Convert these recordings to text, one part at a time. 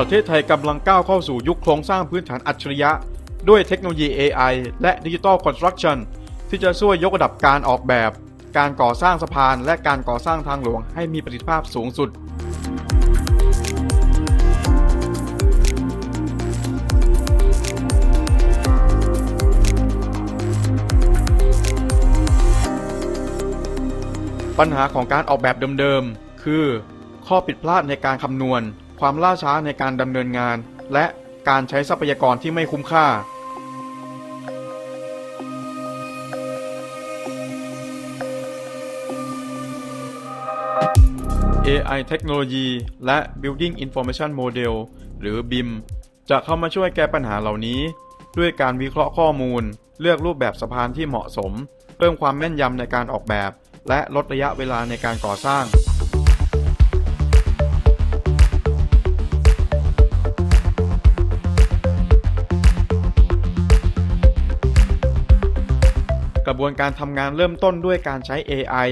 ประเทศไทยกำลังก้าวเข้าสู่ยุคโครงสร้างพื้นฐานอัจฉริยะ ด้วยเทคโนโลยี AI และ Digital Construction ที่จะช่วยยกระดับการออกแบบ การก่อสร้างสะพาน และการก่อสร้างทางหลวงให้มีประสิทธิภาพสูงสุด ปัญหาของการออกแบบเดิมๆ คือ ข้อผิดพลาดในการคำนวณ ความล่าช้าในการดำเนินงาน และการใช้ทรัพยากรที่ไม่คุ้มค่า AI เทคโนโลยีและ Building Information Model หรือ BIM จะเข้ามาช่วยแก้ปัญหาเหล่านี้ ด้วยการวิเคราะห์ข้อมูล เลือกรูปแบบสะพานที่เหมาะสม เพิ่มความแม่นยำในการออกแบบ และลดระยะเวลาในการก่อสร้าง กระบวนการทำงานเริ่มต้นด้วยการใช้ AI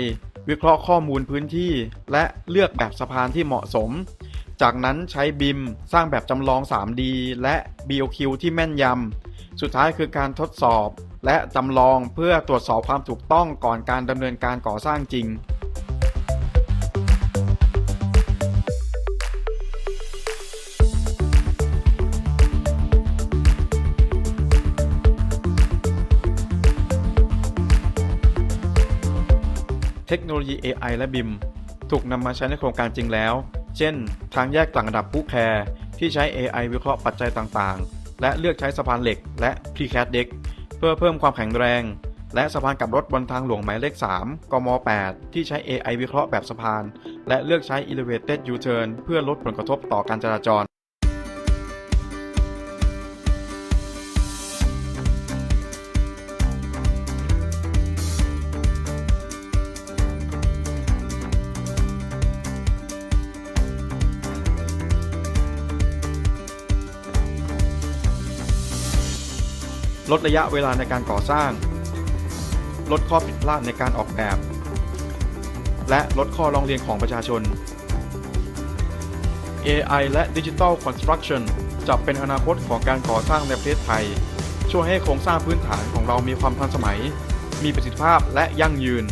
วิเคราะห์ข้อมูลพื้นที่ และเลือกแบบสะพานที่เหมาะสม จากนั้นใช้ BIM สร้างแบบจำลอง 3D และ BOQ ที่แม่นยำ สุดท้ายคือการทดสอบ และจำลองเพื่อตรวจสอบความถูกต้องก่อนการดำเนินการก่อสร้างจริง เทคโนโลยี AI และ BIM ถูกนำมาใช้ในโครงการจริงแล้ว เช่น ทางแยกต่างระดับผู้แคร์ที่ใช้ AI วิเคราะห์ปัจจัยต่างๆ และเลือกใช้สะพานเหล็กและ Precast Deck เพื่อเพิ่มความแข็งแรง และสะพานกับรถบนทางหลวงหมายเลข 3 กม 8 ที่ใช้ AI วิเคราะห์แบบสะพาน และเลือกใช้ Elevated U-turn เพื่อลดผลกระทบต่อการจราจร ลดระยะเวลาในการก่อสร้าง ลดข้อผิดพลาดในการออกแบบ และลดข้อร้องเรียนของประชาชน AI และ Digital Construction จะเป็นอนาคตของการก่อสร้างในประเทศไทย ช่วยให้โครงสร้างพื้นฐานของเรามีความทันสมัย มีประสิทธิภาพและยั่งยืน